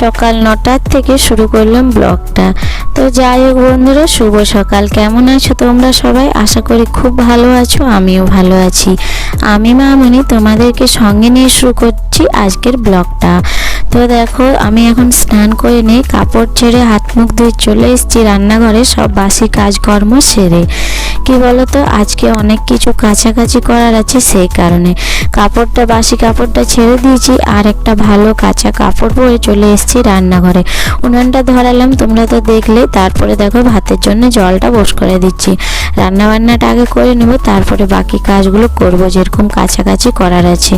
সকাল নটার থেকে শুরু করলাম ব্লগটা। তো যাই হোক বন্ধুরা, শুভ সকাল। কেমন আছো তোমরা সবাই? আশা করি খুব ভালো আছো, আমিও ভালো আছি। আমি মামনি, তোমাদেরকে সঙ্গে নিয়ে শুরু করছি আজকের ব্লগটা। তো দেখো, আমি এখন স্নান করে নিয়ে কাপড় ছেড়ে হাত মুখ ধুয়ে চলে এসেছি রান্নাঘরে, সব বাসি কাজকর্ম সেরে। কি বলতো? আজকে অনেক কিছু কাছাকাছি করার আছে সেই কারণে। কাপড়টা, বাসি কাপড়টা ছেড়ে দিয়েছি, আর একটা ভালো কাঁচা কাপড় পরে চলে এসেছি রান্নাঘরে। উনানটা ধরালাম, তোমরা তো দেখলে, তারপরে দেখো ভাতের জন্য জলটা বস করে দিচ্ছি। রান্না বান্নাটা আগে করে নেব, তারপরে বাকি কাজগুলো করব, যেরকম কাছাকাছি করার আছে।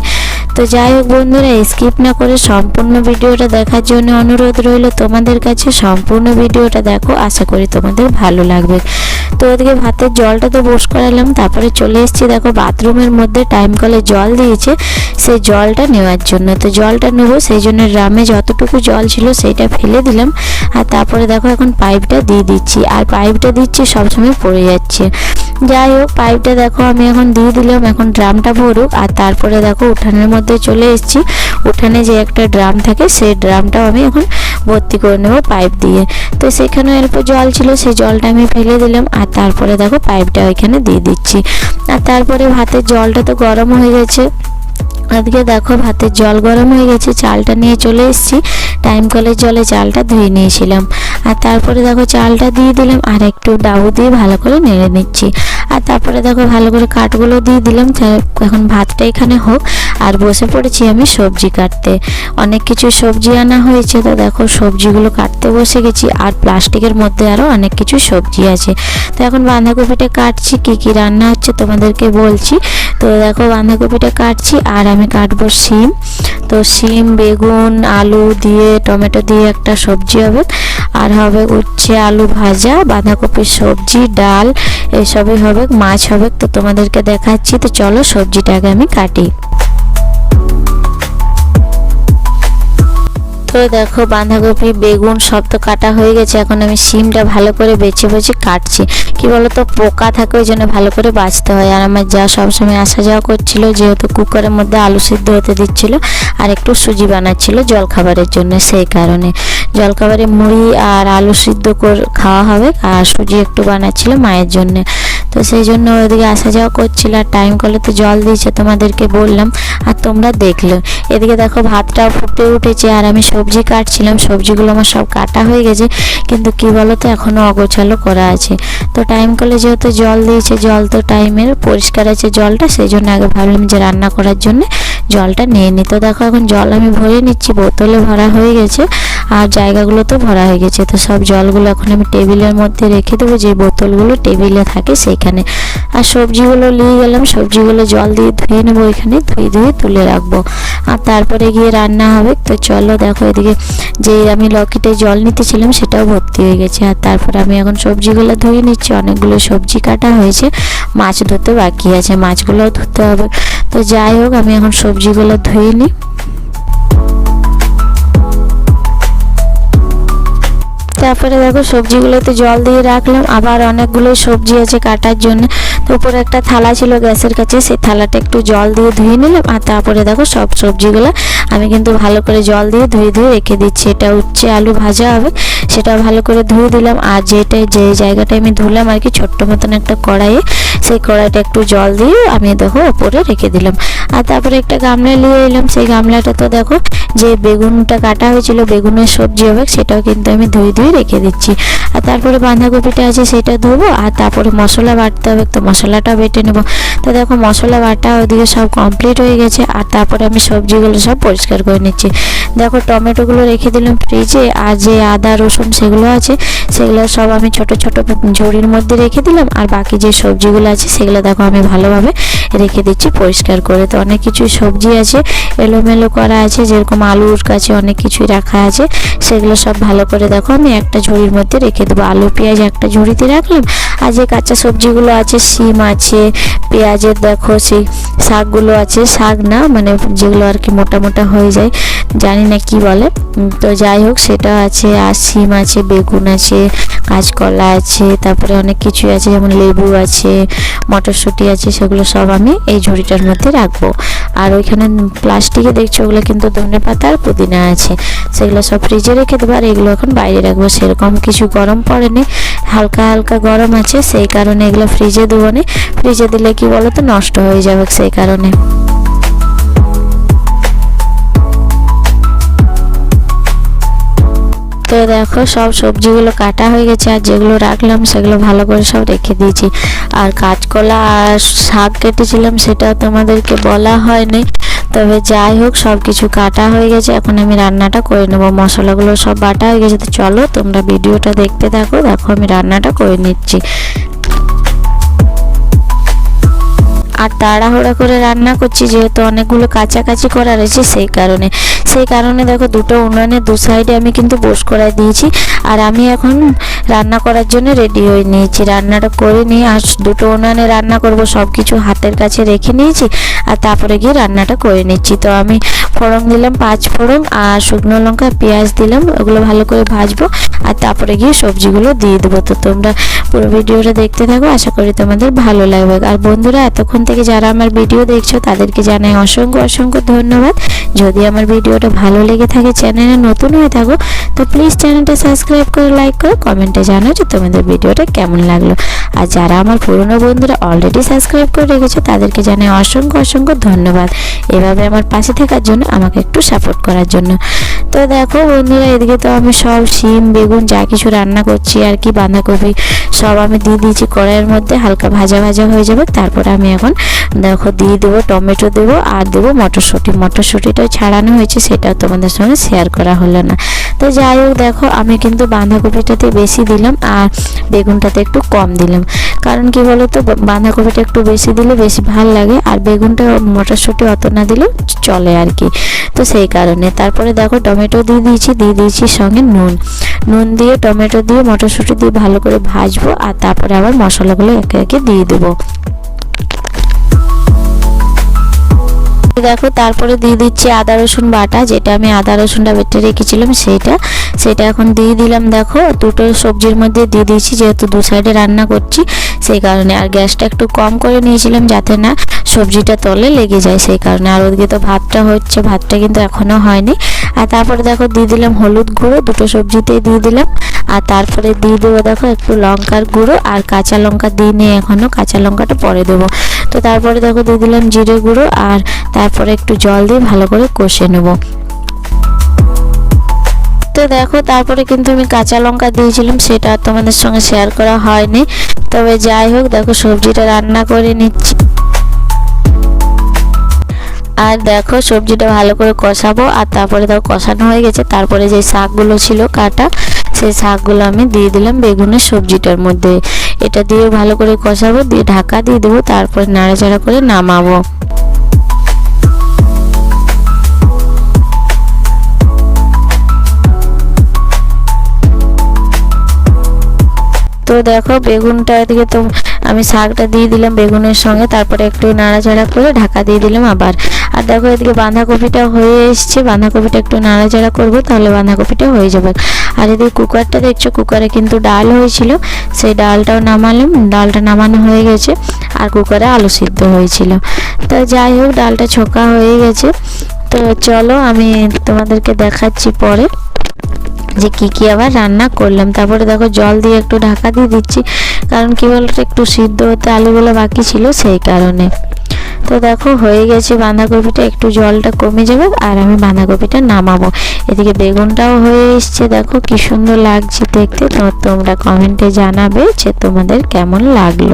তো যাই হোক বন্ধুরা স্কিপ না করে সম্পূর্ণ ভিডিওটা দেখার জন্য অনুরোধ রইল তোমাদের কাছে। সম্পূর্ণ ভিডিওটা দেখো, আশা করি তোমাদের ভালো লাগবে। তো ওদিকে ভাতের জলটা তো বস করালাম, তারপরে চলে এসেছি, দেখো বাথরুমের মধ্যে টাইম কলে জল দিয়েছে, সেই জলটা নেওয়ার জন্য। তো জলটা নেব, সেই জন্য ড্রামে যতটুকু জল ছিল সেইটা ফেলে দিলাম, আর তারপরে দেখো এখন পাইপটা দিয়ে দিচ্ছি, আর পাইপটা দিচ্ছি সবসময় পড়ে যাচ্ছে। যাই হোক পাইপটা দেখো আমি এখন দিয়ে দিলাম, এখন ড্রামটা ভরুক, আর তারপরে দেখো উঠানের মধ্যে চলে এসেছি। উঠানে যে একটা ড্রাম থাকে, সেই ড্রামটাও আমি এখন ভর্তি করে নেব পাইপ দিয়ে। তো সেখানে অল্প জল ছিল, সেই জলটা আমি ফেলে দিলাম। আর তারপরে দেখো পাইপটা ওইখানে দিয়ে দিচ্ছি। আর তারপরে ভাতের জলটা তো গরম হয়ে গেছে। আজকে দেখো ভাতের জল গরম হয়ে গেছে, চালটা নিয়ে চলে এসেছি। টাইম কলের জলে চালটা ধুয়ে নিয়েছিলাম। আর তারপরে দেখো চালটা দিয়ে দিলাম, আর একটু ডাবু দিয়ে ভালো করে নেড়ে নিচ্ছি। আর তারপরে দেখো ভালো করে কাঠগুলো দিয়ে দিলাম এখন ভাতটা এখানে হোক। আর বসে পড়েছি আমি সবজি কাটতে। অনেক কিছু সবজি আনা হয়েছে, তো দেখো সবজিগুলো কাটতে বসে গেছি, আর প্লাস্টিকের মধ্যে আরও অনেক কিছু সবজি আছে। তো এখন বাঁধাকপিটা কাটছি, কী কী রান্না হচ্ছে তোমাদেরকে বলছি। তো দেখো বাঁধাকপিটা কাটছি, আর আমি কাটবো শিম। তো শিম, বেগুন, আলু দিয়ে, টমেটো দিয়ে একটা সবজি হবে। আর হবে উচ্ছে, আলু ভাজা বাঁধাকপির সবজি, ডাল, এসবই হবে, মাছ হবে। তো তোমাদেরকে দেখাচ্ছি। তো চলো সবজিটাকে আমি কাটি। দেখো, বাঁধাকপি, বেগুন, সব তো কাটা হয়ে গেছে। এখন আমি সিমটা ভালো করে বেছে বেছে কাটছি। কি বলতো, পোকা থাকে, ওই জন্য ভালো করে বাছতে হয়। আর আমার যা সবসময় আসা যাওয়া করছিল, যেহেতু কুকারের মধ্যে আলু সিদ্ধ হতে দিচ্ছিল, আর একটু সুজি বানাচ্ছিল জলখাবারের জন্য সেই কারণে। জলখাবারে মুড়ি আর আলু সিদ্ধ করে খাওয়া হবে, আর সুজি একটু বানাচ্ছিল মায়ের জন্য। তো সেই জন্য ওইদিকে আসা যাওয়া করছিল, আর টাইম কলে তো জল দিয়েছে তোমাদেরকে বললাম, আর তোমরা দেখলে। এদিকে দেখো ভাতটাও ফুটে উঠেছে, আর আমি সবজি কাটছিলাম, সবজিগুলো আমার সব কাটা হয়ে গেছে, কিন্তু কি বলো তো এখনও অগোছালো করা আছে। তো টাইম কলে যেহেতু জল দিয়েছে, জল তো টাইমের পরিষ্কার আছে জলটা, সেই জন্য আগে ভাবলাম যে রান্না করার জন্য জলটা নিয়ে নিই তো দেখো এখন জল আমি ভরে নিচ্ছি, বোতলে ভরা হয়ে গেছে আর জায়গাগুলো তো ভরা হয়ে গেছে। তো সব জলগুলো এখন আমি টেবিলের মধ্যে রেখে দেবো। যে বোতলগুলো টেবিলে থাকে সেইখানে আর সবজিগুলো নিয়ে গেলাম। সবজিগুলো জল দিয়ে ধুয়ে নেব এখানে। ধুয়ে ধুয়ে তুলে রাখব। আর তারপরে গিয়ে রান্না হবে। তো চলো দেখো এদিকে যে আমি লকেটে জল নিতেছিলাম সেটাও ভর্তি হয়ে গেছে। আর তারপরে আমি এখন সবজিগুলো ধুয়ে নিচ্ছি। অনেকগুলো সবজি কাটা হয়েছে। মাছ ধুতে বাকি আছে। মাছগুলোও ধুতে হবে। তো যাই হোক, আমি এখন সবজিগুলো ধুয়ে নিই। তারপরে দেখো সবজিগুলোতে জল দিয়ে রাখলাম। আবার অনেকগুলো সবজি আছে কাটার জন্য। উপরে একটা থালা ছিল গ্যাসের কাছে, সেই থালাটা একটু জল দিয়ে ধুয়ে নিলাম আর তারপরে দেখো সব সবজিগুলো আমি কিন্তু ভালো করে জল দিয়ে ধুয়ে ধুয়ে রেখে দিচ্ছি। এটা উচ্ছে আলু ভাজা হবে, সেটা ভালো করে ধুয়ে দিলাম আর যেটা, যে জায়গাটা আমি ধুলাম আর কি ছোট্ট মতন একটা কড়াইয়ে, সেই কড়াইটা একটু জল দিয়ে আমি দেখো ওপরে রেখে দিলাম। আর তারপরে একটা গামলা নিয়ে এলাম, সেই গামলাটা তো দেখো যে বেগুনটা কাটা হয়েছিল, বেগুনের সবজি হবে, সেটাও কিন্তু আমি ধুয়ে ধুয়ে রেখে দিচ্ছি। আর তারপরে বাঁধাকপিটা আছে, সেটা ধোবো আর তারপরে মশলা বাটতে হবে, তো মশলাটা বেটে নেব। তো দেখো মশলা বাটা ওদিকে সব কমপ্লিট হয়ে গেছে, আর তারপরে আমি সবজিগুলো সব পরিষ্কার করে নিচ্ছি। দেখো টমেটোগুলো রেখে দিলাম ফ্রিজে আর যে আদা, রসুন সেগুলো আছে, সেগুলো সব আমি ছোট ছোট ঝুড়ির মধ্যে রেখে দিলাম, আর বাকি যে সবজিগুলো আছে সেগুলো দেখো আমি ভালোভাবে রেখে দিচ্ছি পরিষ্কার করে। তো অনেক কিছু সবজি আছে, এলোমেলো করা আছে, যেরকম আলুর কাছে অনেক কিছুই রাখা আছে, সেগুলো সব ভালো করে দেখো আমি একটা ঝুড়ির মধ্যে রেখে দেবো। আলু, পেঁয়াজ একটা ঝুড়িতে রাখলাম, আর যে কাঁচা সবজিগুলো আছে, শিম সিম আছে, পেঁয়াজের দেখো সেই শাকগুলো আছে, শাক না মানে যেগুলো আর কি মোটা মোটা হয়ে যায়, জানি না কি বলে। তো যাই হোক, সেটা আছে আর সিম আছে, বেগুন আছে, কাঁচকলা আছে, তারপরে অনেক কিছু আছে, যেমন লেবু আছে, মটরশুঁটি আছে, সেগুলো সব আমি এই ঝুড়িটার মধ্যে রাখব। আর ওইখানে প্লাস্টিকে দেখছ, ওগুলো কিন্তু ধনে পাতা আর পুদিনা আছে, সেগুলো সব ফ্রিজে রেখে দেবো, আর এগুলো এখন বাইরে রাখব। সেরকম কিছু গরম পড়েনি, হালকা হালকা গরম আছে, সেই কারণে এগুলো ফ্রিজে দেবো নি। ফ্রিজে দিলে কি বলো তো নষ্ট হয়ে যাবে সেই কারণে। তো দেখো সব সবজিগুলো কাটা হয়ে গেছে আর যেগুলো রাখলাম সেগুলো ভালো করে সব রেখে দিয়েছি। আর কাঁচকলা আর শাক কেটেছিলাম সেটা তোমাদেরকে বলা হয়নি। তবে যাই হোক সব কিছু কাটা হয়ে গেছে। এখন আমি রান্নাটা করে নেব। মশলাগুলো সব বাটা হয়ে গেছে। তো চলো তোমরা ভিডিওটা দেখতে থাকো। দেখো আমি রান্নাটা করে নিচ্ছি। আর তাড়াহুড়া করে রান্না করছি, যেহেতু অনেকগুলো কাছাকাছি করা রয়েছে সেই কারণে। সেই কারণে দেখো দুটো উনুনের দু সাইডে আমি কিন্তু বোস করাই দিয়েছি, আর আমি এখন রান্না করার জন্য রেডি হয়ে নিয়েছি। রান্নাটা করে নিয়ে আর দুটো উনুনে রান্না করব সব কিছু হাতের কাছে রেখে নিয়েছি, আর তারপরে গিয়ে রান্নাটা করে নিচ্ছি। তো আমি ফোড়ন দিলাম, পাঁচ ফোড়ন আর শুকনো লঙ্কা, পেঁয়াজ দিলাম, ওগুলো ভালো করে ভাজবো, আর তারপরে গিয়ে সবজিগুলো দিয়ে দেবো। তো তোমরা পুরো ভিডিওটা দেখতে থাকো, আশা করি তোমাদের ভালো লাগবে। আর বন্ধুরা, এতক্ষণ থেকে যারা আমার ভিডিও দেখছ, তাদেরকে জানাই অসংখ্য অসংখ্য ধন্যবাদ। যদি আমার ভিডিওটা ভালো লেগে থাকে, চ্যানেলে নতুন হয়ে থাকো, তো প্লিজ চ্যানেলটা সাবস্ক্রাইব করে লাইক করো কমেন্টে জানাও যে তোমাদের ভিডিওটা কেমন লাগল। আর যারা আমার পুরনো বন্ধুরা অলরেডি সাবস্ক্রাইব করে রেখেছো, তাদেরকে জানাই অসংখ্য অসংখ্য ধন্যবাদ। এভাবে আমার পাশে থাকার জন্য, আমাকে একটু সাপোর্ট করার জন্য। তো দেখো বন্ধুরা, এদিকে তো আমি সব শিম, বেগুন, যা কিছু রান্না করছি, আর কি বাঁধাকপি, সব আমি দিয়ে দিয়েছি কড়াইয়ের মধ্যে, হালকা ভাজা ভাজা হয়ে যাবে, তারপরে আমি এখন দেখো দিয়ে দেবো, টমেটো দেবো আর দেবো মটরশুঁটি। মটরশুঁটিটা ছাড়ানো হয়েছে সেটাও তোমাদের সঙ্গে শেয়ার করা হলো না। তো যাই হোক, দেখো, আমি কিন্তু বাঁধাকপিটাতে বেশি দিলাম আর বেগুনটাতে একটু কম দিলাম। কারণ কি বলো তো বাঁধাকপিটা একটু বেশি দিলে বেশি ভালো লাগে আর বেগুনটা মটরশুঁটি অত না দিলেও চলে আর কি। তো সেই কারণে। তারপরে দেখো, টমেটো দিয়ে দিয়েছি দিয়ে দিয়েছি সঙ্গে নুন। নুন দিয়ে, টমেটো দিয়ে, মটরশুঁটি দিয়ে ভালো করে ভাজবো আর তারপরে আবার মশলাগুলো একে একে দিয়ে দেবো। দেখো, তারপরে দিয়ে দিচ্ছি আদা, রসুন বাটা, যেটা আমি আদা, রসুনটা বেটে রেখেছিলাম, সেইটা। সেটা এখন দিয়ে দিলাম, দেখো, দুটো সবজির মধ্যে দিয়ে দিয়েছি, যেহেতু দু সাইডে রান্না করছি, সেই কারণে। আর গ্যাসটা একটু কম করে নিয়েছিলাম যাতে না সবজিটা তলে লেগে যায়, সেই কারণে। আর ওদিকে তো ভাতটা হচ্ছে, ভাতটা কিন্তু এখনও হয়নি। আর তারপরে দেখো, দিয়ে দিলাম হলুদ গুঁড়ো, দুটো সবজিতেই দিয়ে দিলাম। আর তারপরে দিয়ে দেবো, দেখো, একটু লঙ্কার গুঁড়ো আর কাঁচা লঙ্কা দিয়ে নিয়ে এখনও কাঁচা লঙ্কাটা পরে দেবো। তো তারপরে দেখো দিয়ে দিলাম জিরে গুঁড়ো আর তারপরে একটু জল দিয়ে ভালো করে কষে নেব। তো দেখো তারপরে কিন্তু আমি কাঁচা লঙ্কা দিয়েছিলাম, সেটা তোমাদের সঙ্গে শেয়ার করা হয়নি। তবে যাই হোক, দেখো সবজিটা রান্না করে নিচ্ছি। আর দেখো সবজিটা ভালো করে কষাবো, আর তারপরে দেখো কষানো হয়ে গেছে। তারপরে যে শাকগুলো ছিল কাটা, সেই শাকগুলো আমি দিয়ে দিলাম বেগুনের সবজিটার মধ্যে। এটা দিয়ে ভালো করে কষাবো, দিয়ে ঢাকা দিয়ে দেবো, তারপর নাড়াচাড়া করে নামাবো। তো দেখো বেগুনটা এদিকে তো আমি শাকটা দিয়ে দিলাম বেগুনের সঙ্গে, তারপরে একটু নাড়াচাড়া করে ঢাকা দিয়ে দিলাম আবার। আর দেখো এদিকে বাঁধাকপিটা হয়ে এসছে, বাঁধাকপিটা একটু নাড়াচাড়া করব, তাহলে বাঁধাকপিটা হয়ে যাবে। আর এদিকে কুকারটা দেখছ, কুকারে কিন্তু ডাল হয়েছিল, সেই ডালটাও নামালাম, ডালটা নামানো হয়ে গেছে, আর কুকারে আলু সিদ্ধ হয়েছিল। তো যাই হোক, ডালটা ছোকা হয়ে গেছে। তো চলো আমি তোমাদেরকে দেখাচ্ছি পরে। যে কি কি আবার রান্না করলাম। তারপরে দেখো জল দিয়ে একটু ঢাকা দিয়ে দিচ্ছি। কারণ কি বলতো, একটু সিদ্ধ হতে আলুগুলো বাকি ছিল সেই কারণে। তো দেখো হয়ে গেছে বাঁধাকপিটা, একটু জলটা কমে যাবে আর আমি বাঁধাকপিটা নামাবো। এদিকে বেগুনটাও হয়ে এসছে, দেখো কি সুন্দর লাগছে দেখতে। তো তোমরা কমেন্টে জানাবে যে তোমাদের কেমন লাগল।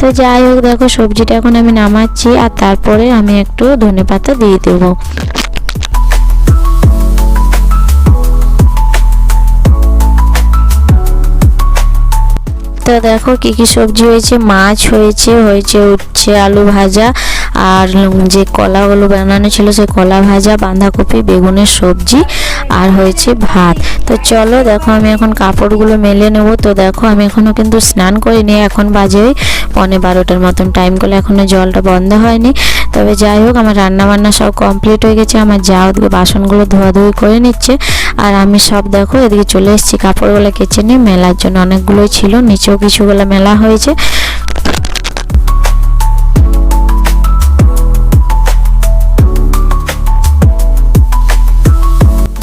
তো যাই হোক, দেখো সবজিটা এখন আমি নামাচ্ছি আর তারপরে আমি একটু ধনে পাতা দিয়ে দেবো। তো দেখো কি কি সবজি হয়েছে, মাছ হয়েছে হয়েছে উঠছে আলু ভাজা, আর যে কলাগুলো বানানো ছিল সেই কলা ভাজা, বাঁধাকপি, বেগুনের সবজি আর হয়েছে ভাত। তো চলো দেখো, আমি এখন কাপড়গুলো মেলে নেব। তো দেখো, আমি এখনও কিন্তু স্নান করিনি। এখন বাজে পৌনে বারোটার মতন টাইম করলে এখনও জলটা বন্ধ হয়নি। তবে যাই হোক, আমার রান্না বান্না সব কমপ্লিট হয়ে গেছে। আমার যা ওদিকে বাসনগুলো ধোয়াধুয়ি করে নিচ্ছে। আর আমি সব দেখো, এদিকে চলে এসেছি কাপড়গুলো কেচে নিয়ে। মেলার জন্য অনেকগুলোই ছিল, নিচেও কিছুগুলো মেলা হয়েছে।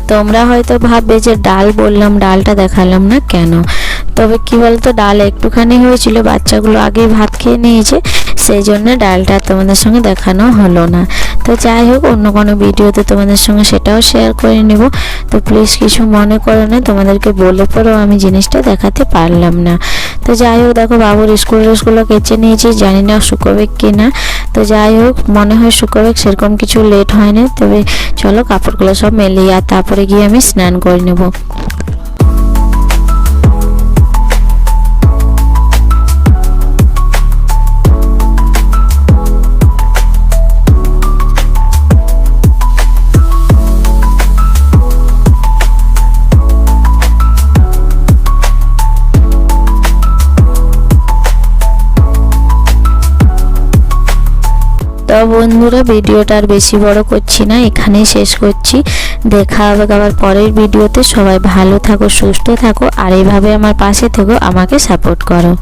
তোমরা হয়তো ভাববে যে ডাল বললাম ডালটা দেখালাম না কেন? তবে কি বলতো, ডাল একটুখানি হয়েছিল, বাচ্চাগুলো আগে ভাত খেয়ে নিয়েছে, সেই জন্য ডালটা তোমাদের সঙ্গে দেখানো হলো না। তো যাই হোক, অন্য কোনো ভিডিওতে তোমাদের সঙ্গে সেটাও শেয়ার করে নেব। তো প্লিজ কিছু মনে করো না, তোমাদেরকে বলে পরেও আমি জিনিসটা দেখাতে পারলাম না। তো যাই হোক, দেখো বাবুর স্কুল ড্রেসগুলো কেচে নিয়েছি, জানি না শুকোবে কি না তো যাই হোক, মনে হয় শুকোবে, সেরকম কিছু লেট হয়নি তবে চলো, কাপড়গুলো সব মেলিয়ে আর তারপরে গিয়ে আমি স্নান করে নেব। তো বন্ধুরা, ভিডিওটা আর বেশি বড় করছি না, এখানেই শেষ করছি। দেখা হবে আবার পরের ভিডিওতে। সবাই ভালো থাকো, সুস্থ থাকো, আর এইভাবে আমার পাশে থেকো, আমাকে সাপোর্ট করো।